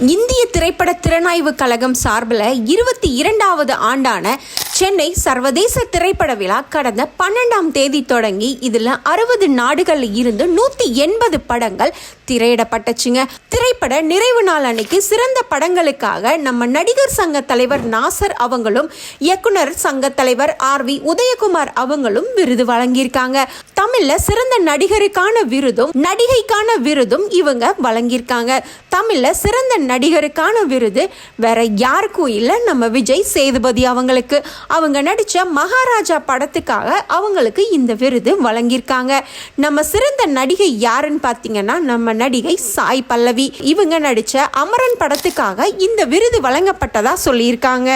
இந்திய திரைப்பட திறனாய்வு கழகம் சார்பில் இருபத்தி இரண்டாவது ஆண்டான சென்னை சர்வதேச திரைப்பட விழா கடந்த பன்னெண்டாம் தேதி தொடங்கி இதில் அறுபது நாடுகளில் இருந்து நூற்றி எண்பது படங்கள் திரையிடப்பட்டுச்சுங்க. திரைப்பட நிறைவு நாள் அன்னைக்கு சிறந்த படங்களுக்காக நம்ம நடிகர் சங்க தலைவர் நாசர் அவங்களும் இயக்குனர் சங்க தலைவர் ஆர் வி உதயகுமார் அவங்களும் விருது வழங்கியிருக்காங்க. தமிழ்ல சிறந்த நடிகருக்கான விருதும் நடிகைக்கான விருதும் இவங்க வழங்கியிருக்காங்க. தமிழ்ல சிறந்த நடிகருக்கான விருது வேற யாருக்கும் இல்லை நம்ம விஜய் சேதுபதி அவங்களுக்கு. அவங்க நடித்த மகாராஜா படத்துக்காக அவங்களுக்கு இந்த விருது வழங்கியிருக்காங்க. நம்ம சிறந்த நடிகை யாருன்னு பார்த்தீங்கன்னா நம்ம நடிகை சாய் பல்லவி. இவங்க நடித்த அமரன் படத்துக்காக இந்த விருது வழங்கப்பட்டதா சொல்லியிருக்காங்க.